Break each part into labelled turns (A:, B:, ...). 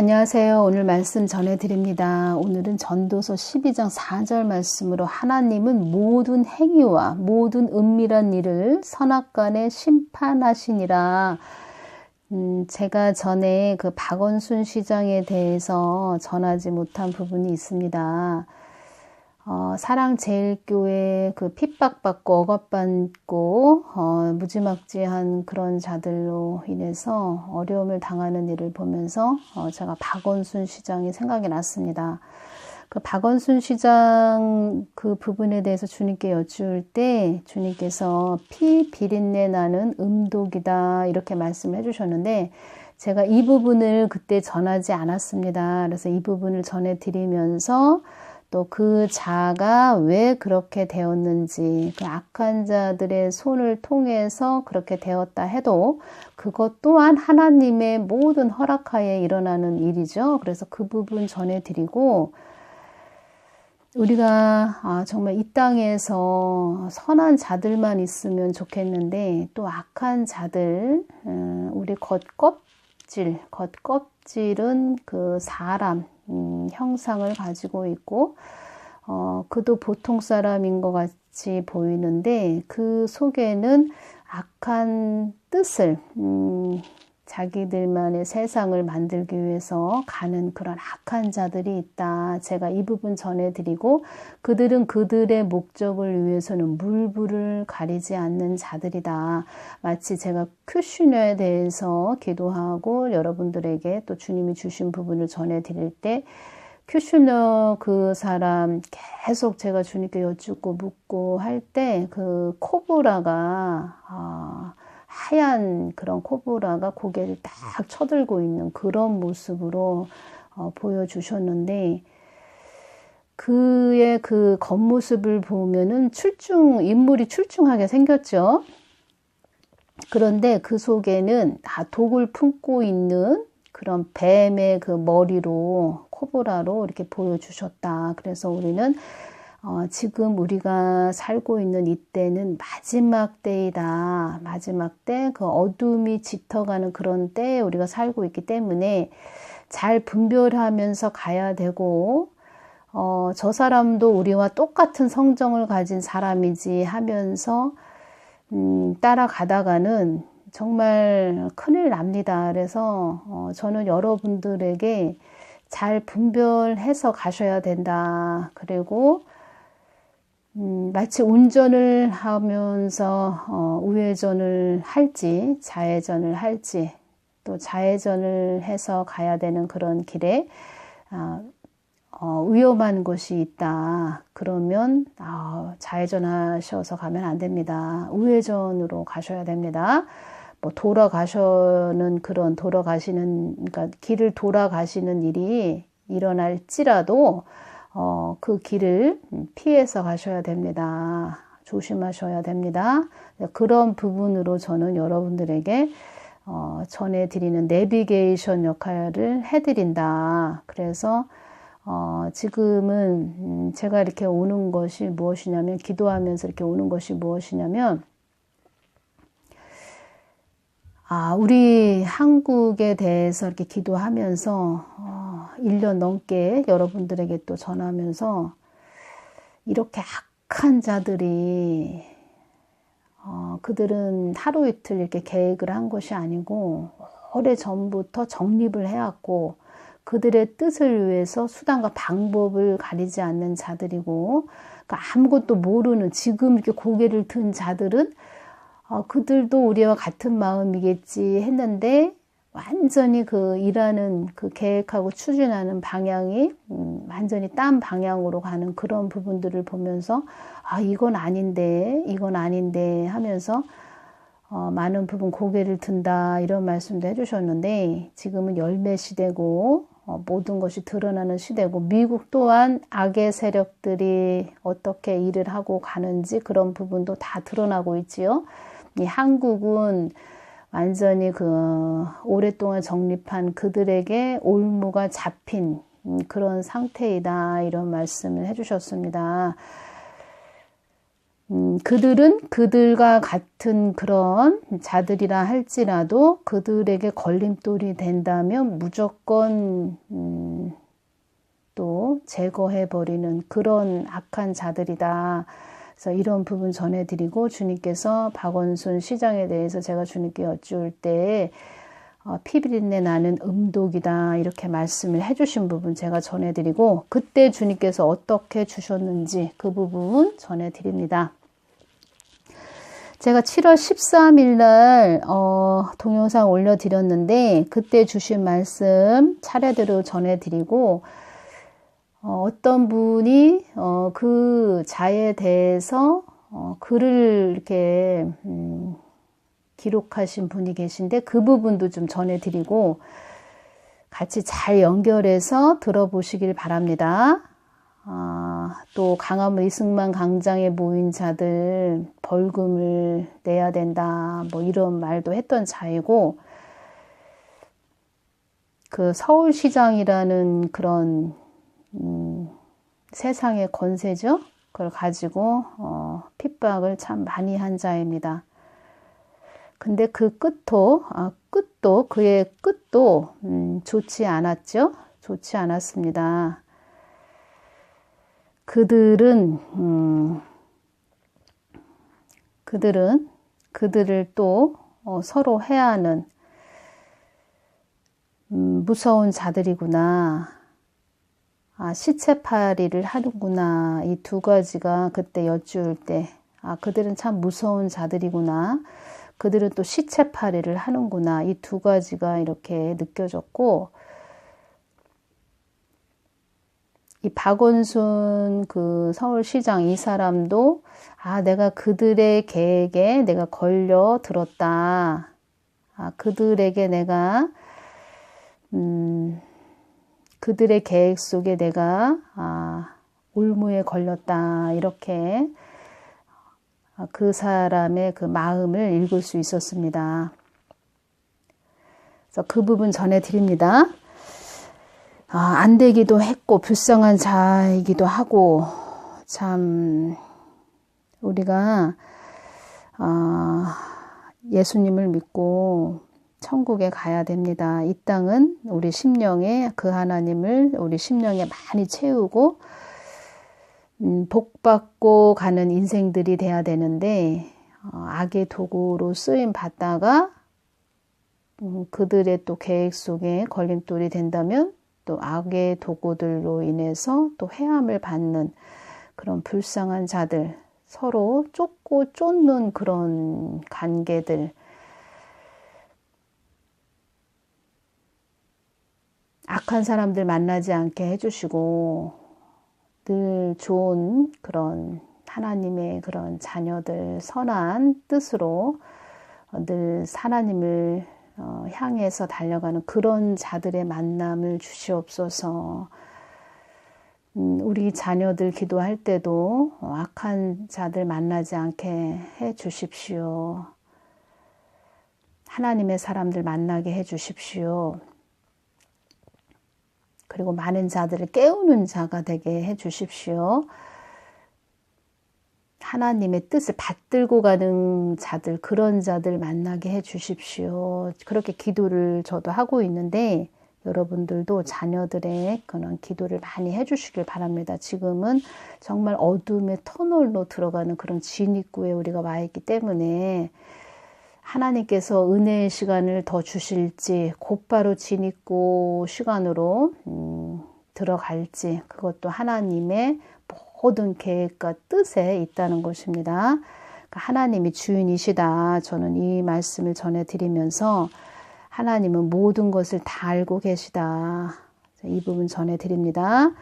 A: 안녕하세요. 오늘 말씀 전해드립니다. 오늘은 전도서 12장 4절 말씀으로 하나님은 모든 행위와 모든 은밀한 일을 선악간에 심판하시니라. 음, 제가 전에 그 박원순 시장에 대해서 전하지 못한 부분이 있습니다. 어, 사랑제일교회 그 핍박받고 억압받고 어, 무지막지한 그런 자들로 인해서 어려움을 당하는 일을 보면서 어, 제가 박원순 시장이 생각이 났습니다. 그 박원순 시장 그 부분에 대해서 주님께 여쭈을 때 주님께서 피 비린내 나는 음독이다 이렇게 말씀해 주셨는데 제가 이 부분을 그때 전하지 않았습니다. 그래서 이 부분을 전해 드리면서 또 그 자가 왜 그렇게 되었는지, 그 악한 자들의 손을 통해서 그렇게 되었다 해도 그것 또한 하나님의 모든 허락하에 일어나는 일이죠. 그래서 그 부분 전해드리고, 우리가 아, 정말 이 땅에서 선한 자들만 있으면 좋겠는데 또 악한 자들, 음, 우리 겉껍 질, 겉껍질은 그 사람, 음, 형상을 가지고 있고 어, 그도 보통 사람인 것 같이 보이는데 그 속에는 악한 뜻을 음, 자기들만의 세상을 만들기 위해서 가는 그런 악한 자들이 있다. 제가 이 부분 전해드리고 그들은 그들의 목적을 위해서는 물불을 가리지 않는 자들이다. 마치 제가 큐슈너에 대해서 기도하고 여러분들에게 또 주님이 주신 부분을 전해드릴 때 큐슈너 그 사람 계속 제가 주님께 여쭙고 묻고 할 때 그 코브라가 아, 하얀 그런 코브라가 고개를 딱 쳐들고 있는 그런 모습으로 어, 보여주셨는데 그의 그 겉모습을 보면은 출중 인물이 출중하게 생겼죠. 그런데 그 속에는 다 독을 품고 있는 그런 뱀의 그 머리로 코브라로 이렇게 보여주셨다. 그래서 우리는 어, 지금 우리가 살고 있는 이때는 마지막 때이다. 마지막 때, 그 어둠이 짙어가는 그런 때에 우리가 살고 있기 때문에 잘 분별하면서 가야 되고, 어, 저 사람도 우리와 똑같은 성정을 가진 사람이지 하면서, 음, 따라가다가는 정말 큰일 납니다. 그래서, 어, 저는 여러분들에게 잘 분별해서 가셔야 된다. 그리고, 음, 마치 운전을 하면서 어, 우회전을 할지 좌회전을 할지 또 좌회전을 해서 가야 되는 그런 길에 어, 어, 위험한 곳이 있다. 그러면 아, 좌회전하셔서 가면 안 됩니다. 우회전으로 가셔야 됩니다. 뭐 돌아가셔는 그런 돌아가시는 그러니까 길을 돌아가시는 일이 일어날지라도 어, 그 길을 피해서 가셔야 됩니다. 조심하셔야 됩니다. 그런 부분으로 저는 여러분들에게 어, 전해드리는 내비게이션 역할을 해드린다. 그래서 어, 지금은 음, 제가 이렇게 오는 것이 무엇이냐면 기도하면서 이렇게 오는 것이 무엇이냐면 아, 우리 한국에 대해서 이렇게 기도하면서 어, 1년 넘게 여러분들에게 또 전하면서 이렇게 악한 자들이 어, 그들은 하루 이틀 이렇게 계획을 한 것이 아니고 오래 전부터 정립을 해왔고 그들의 뜻을 위해서 수단과 방법을 가리지 않는 자들이고 그러니까 아무것도 모르는 지금 이렇게 고개를 든 자들은 어, 그들도 우리와 같은 마음이겠지 했는데 완전히 그 일하는 그 계획하고 추진하는 방향이 음, 완전히 딴 방향으로 가는 그런 부분들을 보면서 아 이건 아닌데 이건 아닌데 하면서 어, 많은 부분 고개를 든다 이런 말씀도 해주셨는데 지금은 열매 시대고 어, 모든 것이 드러나는 시대고 미국 또한 악의 세력들이 어떻게 일을 하고 가는지 그런 부분도 다 드러나고 있지요. 이 한국은 완전히 그 오랫동안 정립한 그들에게 올무가 잡힌 음, 그런 상태이다 이런 말씀을 해주셨습니다. 음, 그들은 그들과 같은 그런 자들이라 할지라도 그들에게 걸림돌이 된다면 무조건 음, 또 제거해 버리는 그런 악한 자들이다. 그래서 이런 부분 전해드리고 주님께서 박원순 시장에 대해서 제가 주님께 여쭈을 때 어, 피비린내 나는 음독이다 이렇게 말씀을 해주신 부분 제가 전해드리고 그때 주님께서 어떻게 주셨는지 그 부분 전해드립니다. 제가 7월 13일 날 어, 동영상 올려드렸는데 그때 주신 말씀 차례대로 전해드리고 어, 떤 분이 어, 그 자에 대해서 어, 글을 이렇게 음, 기록하신 분이 계신데 그 부분도 좀 전해드리고 같이 잘 연결해서 들어보시길 바랍니다. 아, 또 강화문 이승만 강장에 모인 자들 벌금을 내야 된다 뭐 이런 말도 했던 자이고 그 서울시장이라는 그런 음, 세상의 권세죠. 그걸 가지고 어, 핍박을 참 많이 한 자입니다. 근데 그 끝도 아, 끝도 그의 끝도 음, 좋지 않았죠. 좋지 않았습니다. 그들은 음, 그들은 그들을 또 어, 서로 해야 하는 음, 무서운 자들이구나. 아, 시체팔이를 하는구나. 이 두 가지가 그때 여쭈을 때, 아, 그들은 참 무서운 자들이구나. 그들은 또 시체팔이를 하는구나. 이 두 가지가 이렇게 느껴졌고, 이 박원순 그 서울시장 이 사람도 아, 내가 그들의 계획에 내가 걸려 들었다. 아, 그들에게 내가, 음, 그들의 계획 속에 내가 아, 올무에 걸렸다 이렇게 아, 그 사람의 그 마음을 읽을 수 있었습니다. 그래서 그 부분 전해드립니다. 아, 안 되기도 했고 불쌍한 자이기도 하고 참 우리가 아, 예수님을 믿고 천국에 가야 됩니다. 이 땅은 우리 심령에 그 하나님을 우리 심령에 많이 채우고 음, 복 받고 가는 인생들이 돼야 되는데 어, 악의 도구로 쓰임 받다가 음, 그들의 또 계획 속에 걸림돌이 된다면 또 악의 도구들로 인해서 또 해함을 받는 그런 불쌍한 자들 서로 쫓고 쫓는 그런 관계들 악한 사람들 만나지 않게 해주시고 늘 좋은 그런 하나님의 그런 자녀들 선한 뜻으로 늘 하나님을 어, 향해서 달려가는 그런 자들의 만남을 주시옵소서. 음, 우리 자녀들 기도할 때도 악한 자들 만나지 않게 해 주십시오. 하나님의 사람들 만나게 해 주십시오. 그리고 많은 자들을 깨우는 자가 되게 해 주십시오. 하나님의 뜻을 받들고 가는 자들, 그런 자들 만나게 해 주십시오. 그렇게 기도를 저도 하고 있는데, 여러분들도 자녀들의 그런 기도를 많이 해 주시길 바랍니다. 지금은 정말 어둠의 터널로 들어가는 그런 진입구에 우리가 와 있기 때문에, 하나님께서 은혜의 시간을 더 주실지 곧바로 진입고 시간으로 음, 들어갈지 그것도 하나님의 모든 계획과 뜻에 있다는 것입니다. 그러니까 하나님이 주인이시다. 저는 이 말씀을 전해드리면서 하나님은 모든 것을 다 알고 계시다. 이 부분 전해드립니다.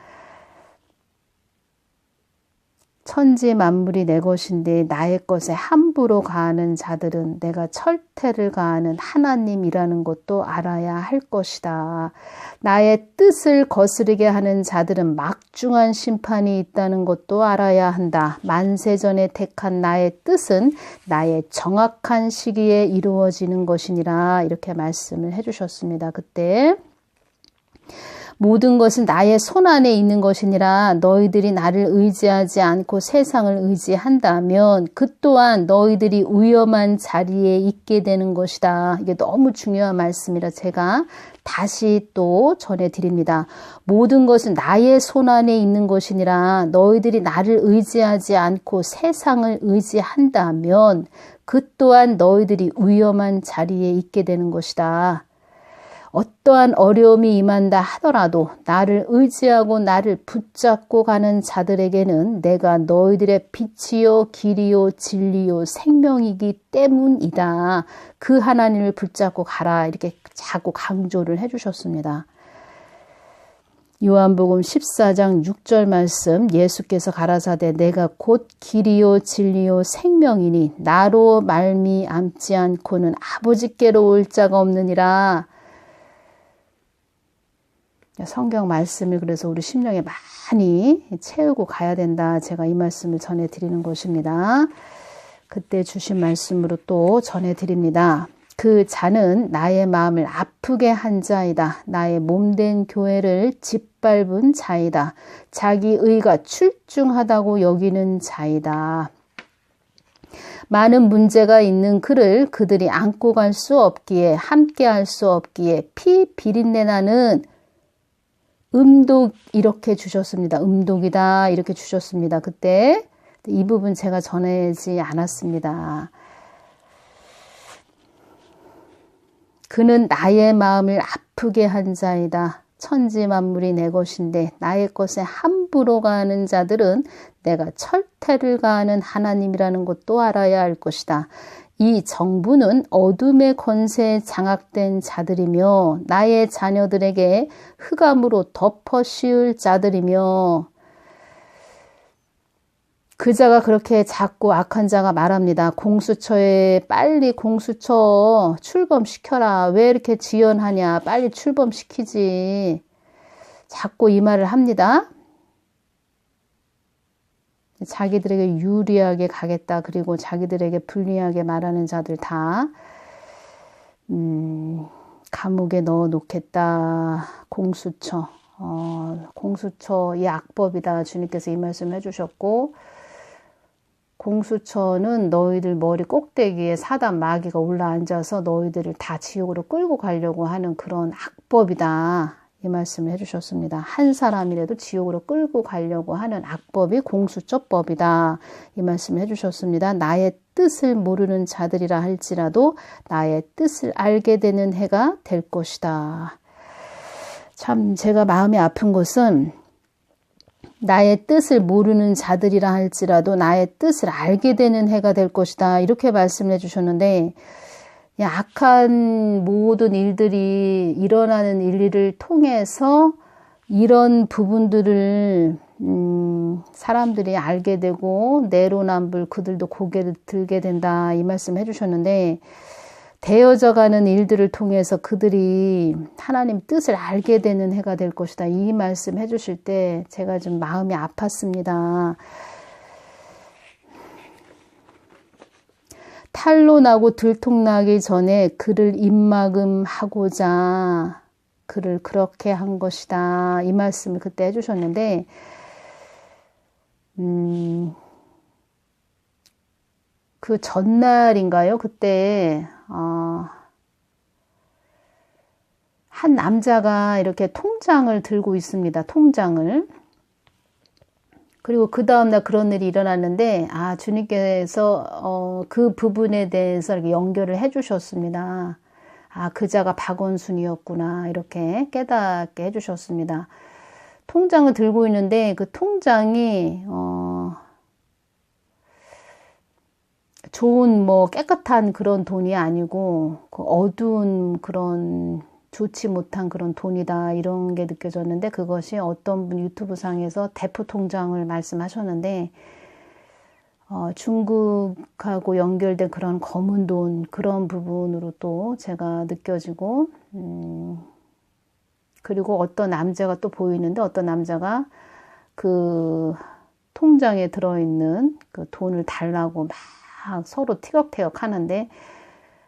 A: 천지 만물이 내 것인데 나의 것에 함부로 가하는 자들은 내가 철퇴를 가하는 하나님이라는 것도 알아야 할 것이다. 나의 뜻을 거스르게 하는 자들은 막중한 심판이 있다는 것도 알아야 한다. 만세전에 택한 나의 뜻은 나의 정확한 시기에 이루어지는 것이니라. 이렇게 말씀을 해주셨습니다. 그때 모든 것은 나의 손 안에 있는 것이니라 너희들이 나를 의지하지 않고 세상을 의지한다면 그 또한 너희들이 위험한 자리에 있게 되는 것이다. 이게 너무 중요한 말씀이라 제가 다시 또 전해드립니다. 모든 것은 나의 손 안에 있는 것이니라 너희들이 나를 의지하지 않고 세상을 의지한다면 그 또한 너희들이 위험한 자리에 있게 되는 것이다. 어떠한 어려움이 임한다 하더라도 나를 의지하고 나를 붙잡고 가는 자들에게는 내가 너희들의 빛이요 길이요 진리요 생명이기 때문이다. 그 하나님을 붙잡고 가라 이렇게 자꾸 강조를 해주셨습니다. 요한복음 14장 6절 말씀 예수께서 가라사대 내가 곧 길이요 진리요 생명이니 나로 말미암지 않고는 아버지께로 올 자가 없느니라 성경 말씀을 그래서 우리 심령에 많이 채우고 가야 된다. 제가 이 말씀을 전해 드리는 것입니다. 그때 주신 말씀으로 또 전해 드립니다. 그 자는 나의 마음을 아프게 한 자이다. 나의 몸된 교회를 짓밟은 자이다. 자기 의가 출중하다고 여기는 자이다. 많은 문제가 있는 그를 그들이 안고 갈 수 없기에 함께 할 수 없기에 피 비린내 나는 음독 이렇게 주셨습니다. 음독이다 이렇게 주셨습니다. 그때 이 부분 제가 전하지 않았습니다. 그는 나의 마음을 아프게 한 자이다. 천지 만물이 내 것인데 나의 것에 함부로 가는 자들은 내가 철퇴를 가하는 하나님이라는 것도 알아야 할 것이다. 이 정부는 어둠의 권세에 장악된 자들이며 나의 자녀들에게 흑암으로 덮어 씌울 자들이며 그 자가 그렇게 작고 악한 자가 말합니다. 공수처에 빨리 공수처 출범시켜라. 왜 이렇게 지연하냐. 빨리 출범시키지. 자꾸 이 말을 합니다. 자기들에게 유리하게 가겠다. 그리고 자기들에게 불리하게 말하는 자들 다, 음, 감옥에 넣어 놓겠다. 공수처. 어, 공수처, 이 악법이다. 주님께서 이 말씀 해주셨고, 공수처는 너희들 머리 꼭대기에 사단 마귀가 올라앉아서 너희들을 다 지옥으로 끌고 가려고 하는 그런 악법이다. 이 말씀을 해주셨습니다. 한 사람이라도 지옥으로 끌고 가려고 하는 악법이 공수처법이다. 이 말씀을 해주셨습니다. 나의 뜻을 모르는 자들이라 할지라도 나의 뜻을 알게 되는 해가 될 것이다. 참 제가 마음이 아픈 것은 나의 뜻을 모르는 자들이라 할지라도 나의 뜻을 알게 되는 해가 될 것이다. 이렇게 말씀해 주셨는데 악한 모든 일들이 일어나는 일을 통해서 이런 부분들을 음, 사람들이 알게 되고 내로남불 그들도 고개를 들게 된다 이 말씀 해주셨는데 되어져 가는 일들을 통해서 그들이 하나님 뜻을 알게 되는 해가 될 것이다 이 말씀 해주실 때 제가 좀 마음이 아팠습니다. 탈로 나고 들통나기 전에 그를 입막음하고자 그를 그렇게 한 것이다. 이 말씀을 그때 해주셨는데, 음, 그 전날인가요? 그때, 어, 한 남자가 이렇게 통장을 들고 있습니다. 통장을. 그리고 그 다음날 그런 일이 일어났는데, 아, 주님께서, 어, 그 부분에 대해서 이렇게 연결을 해 주셨습니다. 아, 그자가 박원순이었구나. 이렇게 깨닫게 해 주셨습니다. 통장을 들고 있는데, 그 통장이, 어, 좋은 뭐 깨끗한 그런 돈이 아니고, 그 어두운 그런 좋지 못한 그런 돈이다 이런 게 느껴졌는데 그것이 어떤 분 유튜브 상에서 대포 통장을 말씀하셨는데 어, 중국하고 연결된 그런 검은 돈 그런 부분으로 또 제가 느껴지고 음, 그리고 어떤 남자가 또 보이는데 어떤 남자가 그 통장에 들어있는 그 돈을 달라고 막 서로 티격태격 하는데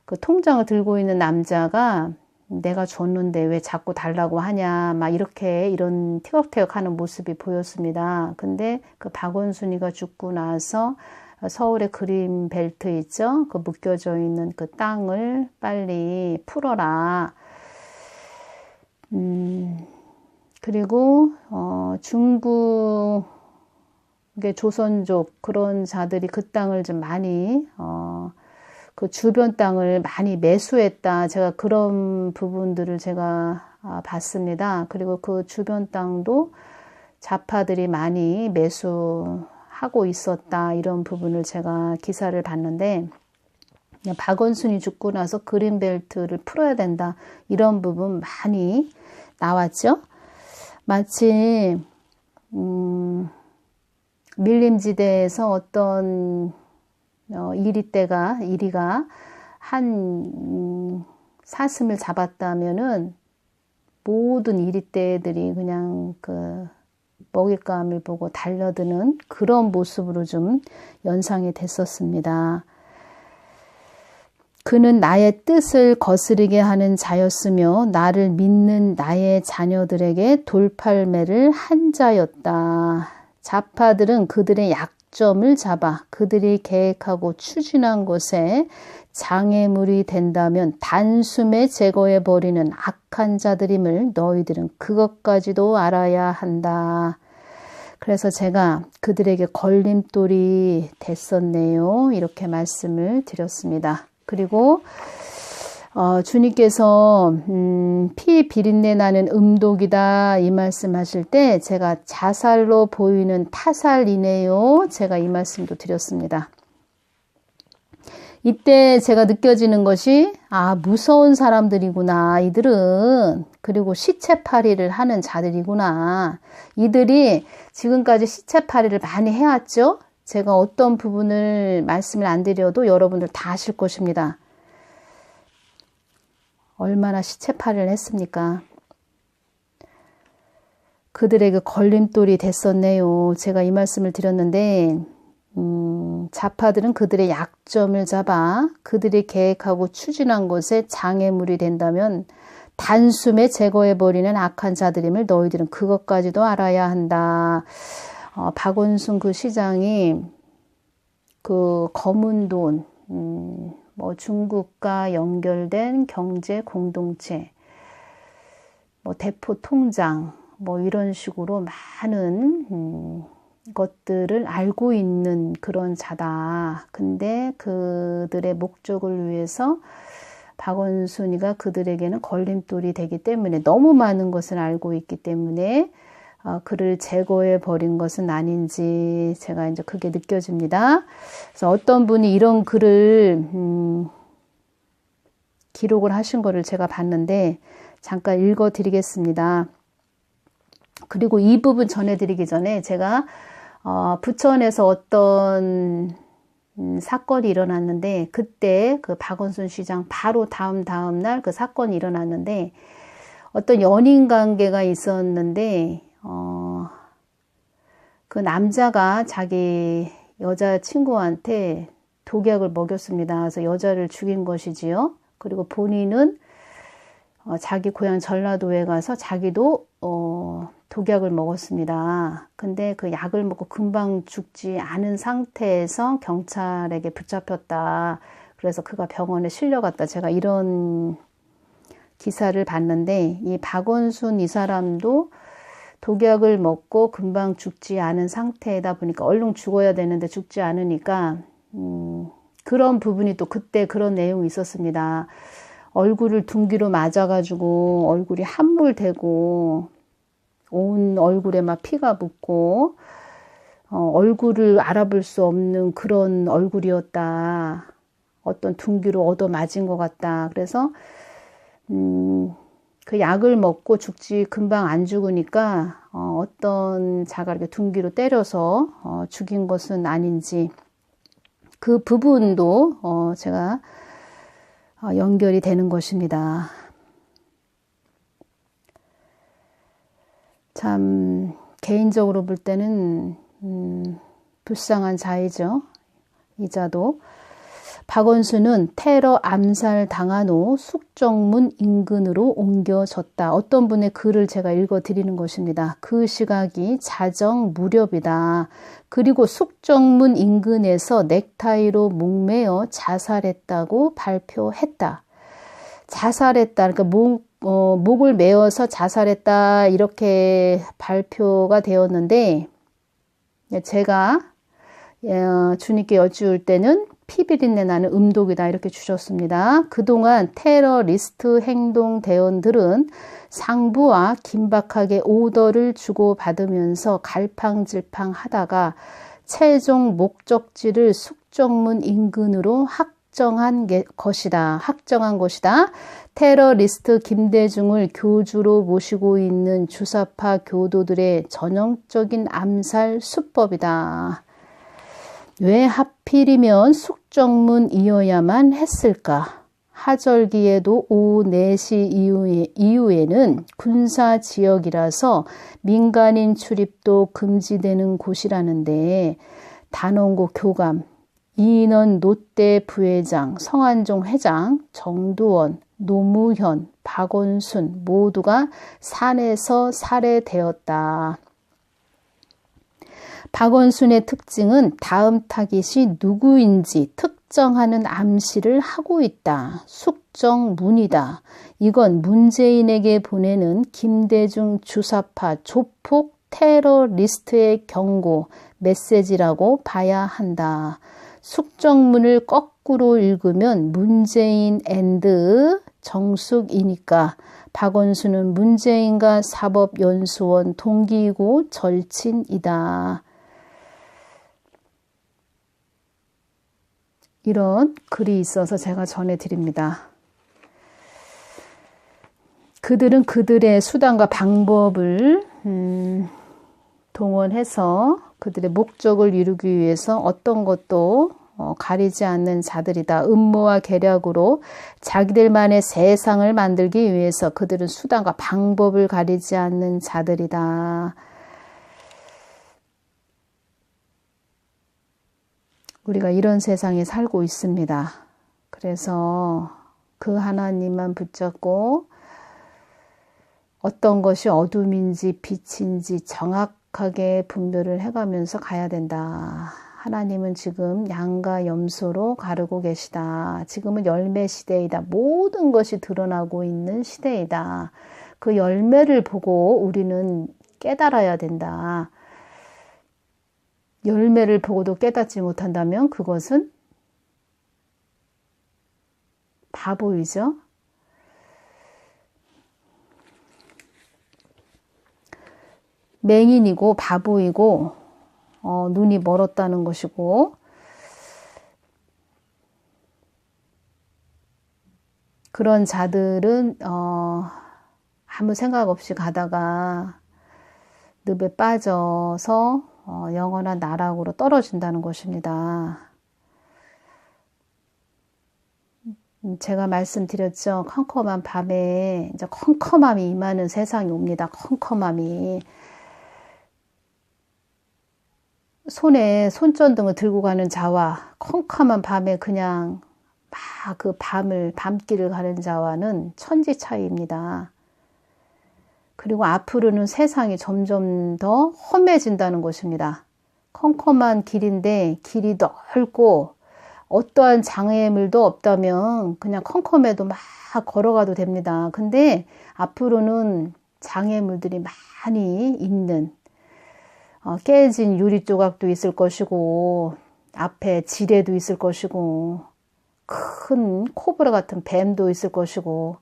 A: 그 통장을 들고 있는 남자가 내가 줬는데 왜 자꾸 달라고 하냐, 막 이렇게 이런 티격태격 하는 모습이 보였습니다. 근데 그 박원순이가 죽고 나서 서울의 그림 벨트 있죠? 그 묶여져 있는 그 땅을 빨리 풀어라. 음, 그리고, 어, 중국의 조선족 그런 자들이 그 땅을 좀 많이, 어, 그 주변 땅을 많이 매수했다. 제가 그런 부분들을 제가 아, 봤습니다. 그리고 그 주변 땅도 자파들이 많이 매수하고 있었다. 이런 부분을 제가 기사를 봤는데, 박원순이 죽고 나서 그린벨트를 풀어야 된다. 이런 부분 많이 나왔죠. 마치, 음, 밀림지대에서 어떤 어, 이리 때가 이리가 한 음, 사슴을 잡았다면은 모든 이리떼들이 그냥 그 먹잇감을 보고 달려드는 그런 모습으로 좀 연상이 됐었습니다. 그는 나의 뜻을 거스르게 하는 자였으며 나를 믿는 나의 자녀들에게 돌팔매를 한 자였다. 자파들은 그들의 약 점을 잡아 그들이 계획하고 추진한 곳에 장애물이 된다면 단숨에 제거해 버리는 악한 자들임을 너희들은 그것까지도 알아야 한다. 그래서 제가 그들에게 걸림돌이 됐었네요. 이렇게 말씀을 드렸습니다. 그리고 어, 주님께서 음, 피 비린내 나는 음독이다 이 말씀하실 때 제가 자살로 보이는 타살이네요. 제가 이 말씀도 드렸습니다. 이때 제가 느껴지는 것이 아 무서운 사람들이구나 이들은 그리고 시체팔이를 하는 자들이구나 이들이 지금까지 시체팔이를 많이 해왔죠. 제가 어떤 부분을 말씀을 안 드려도 여러분들 다 아실 것입니다. 얼마나 시체팔이를 했습니까? 그들에게 걸림돌이 됐었네요. 제가 이 말씀을 드렸는데, 음, 자파들은 그들의 약점을 잡아 그들이 계획하고 추진한 곳에 장애물이 된다면 단숨에 제거해버리는 악한 자들임을 너희들은 그것까지도 알아야 한다. 어, 박원순 그 시장이 그 검은 돈, 음, 뭐 중국과 연결된 경제 공동체, 뭐 대포 통장, 뭐 이런 식으로 많은 음, 것들을 알고 있는 그런 자다. 근데 그들의 목적을 위해서 박원순이가 그들에게는 걸림돌이 되기 때문에 너무 많은 것을 알고 있기 때문에 어, 그를 제거해 버린 것은 아닌지 제가 이제 그게 느껴집니다. 그래서 어떤 분이 이런 글을 음, 기록을 하신 거를 제가 봤는데 잠깐 읽어 드리겠습니다. 그리고 이 부분 전해 드리기 전에 제가 어, 부천에서 어떤 음, 사건이 일어났는데 그때 그 박원순 시장 바로 다음 다음 날 그 사건이 일어났는데 어떤 연인 관계가 있었는데 어, 그 남자가 자기 여자 친구한테 독약을 먹였습니다. 그래서 여자를 죽인 것이지요. 그리고 본인은 어, 자기 고향 전라도에 가서 자기도 어, 독약을 먹었습니다. 근데 그 약을 먹고 금방 죽지 않은 상태에서 경찰에게 붙잡혔다. 그래서 그가 병원에 실려갔다. 제가 이런 기사를 봤는데 이 박원순 이 사람도 독약을 먹고 금방 죽지 않은 상태다 보니까 얼른 죽어야 되는데 죽지 않으니까 음, 그런 부분이 또 그때 그런 내용이 있었습니다. 얼굴을 둥기로 맞아가지고 얼굴이 함몰되고 온 얼굴에 막 피가 묻고 어, 얼굴을 알아볼 수 없는 그런 얼굴이었다. 어떤 둥기로 얻어 맞은 것 같다. 그래서 음, 그 약을 먹고 죽지 금방 안 죽으니까 어, 떤 자가 이렇게 둥기로 때려서 어, 죽인 것은 아닌지 그 부분도 어, 제가 어, 연결이 되는 것입니다. 참 개인적으로 볼 때는 음, 불쌍한 자이죠. 이자도 박원순은 테러 암살 당한 후 숙정문 인근으로 옮겨졌다. 어떤 분의 글을 제가 읽어 드리는 것입니다. 그 시각이 자정 무렵이다. 그리고 숙정문 인근에서 넥타이로 목매어 자살했다고 발표했다. 자살했다. 그러니까 목, 어, 목을 메어서 자살했다. 이렇게 발표가 되었는데, 제가 어, 주님께 여쭈을 때는 피비린내 나는 음독이다 이렇게 주셨습니다. 그동안 테러리스트 행동 대원들은 상부와 긴박하게 오더를 주고 받으면서 갈팡질팡 하다가 최종 목적지를 숙정문 인근으로 확정한 것이다. 확정한 것이다. 테러리스트 김대중을 교주로 모시고 있는 주사파 교도들의 전형적인 암살 수법이다. 왜 하필이면 숙정문이어야만 했을까? 하절기에도 오후 4시 이후에, 이후에 는 군사 지역이라서 민간인 출입도 금지되는 곳이라는데 단원고 교감, 이인원 노대 부회장, 성한종 회장, 정두원, 노무현, 박원순 모두가 산에서 살해되었다. 박원순의 특징은 다음 타깃이 누구인지 특정하는 암시를 하고 있다. 숙정 문이다. 이건 문재인에게 보내는 김대중 주사파 조폭 테러리스트의 경고 메시지라고 봐야 한다. 숙정문을 거꾸로 읽으면 문재인 앤드 정숙이니까 박원순은 문재인과 사법연수원 동기이고 절친이다. 이런 글이 있어서 제가 전해드립니다. 그들은 그들의 수단과 방법을 음, 동원해서 그들의 목적을 이루기 위해서 어떤 것도 어, 가리지 않는 자들이다. 음모와 계략으로 자기들만의 세상을 만들기 위해서 그들은 수단과 방법을 가리지 않는 자들이다. 우리가 이런 세상에 살고 있습니다. 그래서 그 하나님만 붙잡고 어떤 것이 어둠인지 빛인지 정확하게 분별을 해가면서 가야 된다. 하나님은 지금 양과 염소로 가르고 계시다. 지금은 열매 시대이다. 모든 것이 드러나고 있는 시대이다. 그 열매를 보고 우리는 깨달아야 된다. 열매를 보고도 깨닫지 못한다면 그것은 바보이죠. 맹인이고 바보이고 어, 눈이 멀었다는 것이고 그런 자들은 어, 아무 생각 없이 가다가 늪에 빠져서 어, 영원한 나락으로 떨어진다는 것입니다. 음, 제가 말씀드렸죠. 컴컴한 밤에 이제 컴컴함이 임하는 세상이 옵니다. 컴컴함이. 손에 손전등을 들고 가는 자와 컴컴한 밤에 그냥 막 그 밤을 밤길을 가는 자와는 천지 차이입니다. 그리고 앞으로는 세상이 점점 더 험해진다는 것입니다. 컴컴한 길인데 길이 넓고 어떠한 장애물도 없다면 그냥 컴컴해도 막 걸어가도 됩니다. 근데 앞으로는 장애물들이 많이 있는 어, 깨진 유리 조각도 있을 것이고 앞에 지뢰도 있을 것이고 큰 코브라 같은 뱀도 있을 것이고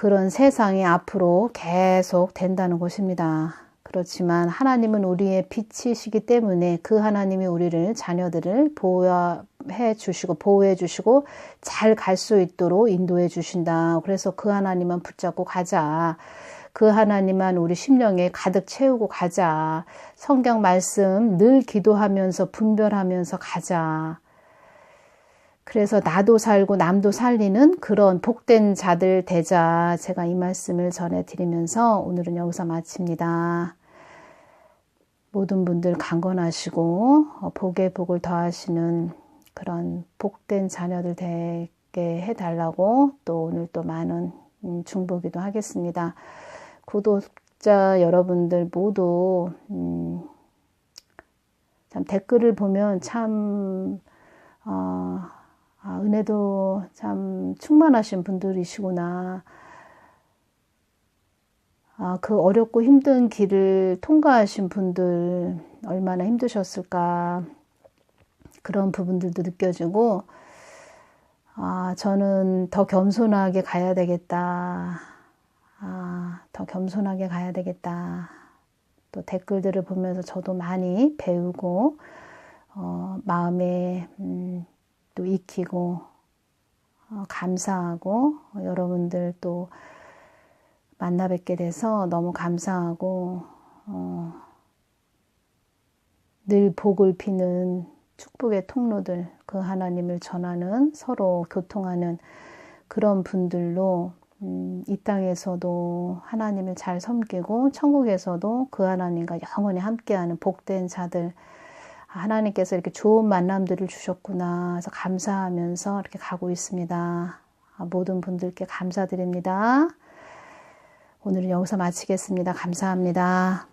A: 그런 세상이 앞으로 계속 된다는 것입니다. 그렇지만 하나님은 우리의 빛이시기 때문에 그 하나님이 우리를 자녀들을 보호해 주시고 보호해 주시고 잘 갈 수 있도록 인도해 주신다. 그래서 그 하나님만 붙잡고 가자. 그 하나님만 우리 심령에 가득 채우고 가자. 성경 말씀 늘 기도하면서 분별하면서 가자. 그래서 나도 살고 남도 살리는 그런 복된 자들 되자 제가 이 말씀을 전해드리면서 오늘은 여기서 마칩니다. 모든 분들 강건하시고 어, 복에 복을 더하시는 그런 복된 자녀들 되게 해달라고 또 오늘 또 많은 음, 중보기도 하겠습니다. 구독자 여러분들 모두 음, 참 댓글을 보면 참 어, 아, 은혜도 참 충만하신 분들이시구나. 아, 그 어렵고 힘든 길을 통과하신 분들 얼마나 힘드셨을까. 그런 부분들도 느껴지고, 아, 저는 더 겸손하게 가야 되겠다. 아, 더 겸손하게 가야 되겠다. 또 댓글들을 보면서 저도 많이 배우고, 어, 마음에, 음, 또 익히고, 어, 감사하고, 어, 여러분들 또 만나 뵙게 돼서 너무 감사하고, 어, 늘 복을 비는 축복의 통로들, 그 하나님을 전하는 서로 교통하는 그런 분들로 음, 이 땅에서도 하나님을 잘 섬기고 천국에서도 그 하나님과 영원히 함께하는 복된 자들 하나님께서 이렇게 좋은 만남들을 주셨구나 해서 감사하면서 이렇게 가고 있습니다. 모든 분들께 감사드립니다. 오늘은 여기서 마치겠습니다. 감사합니다.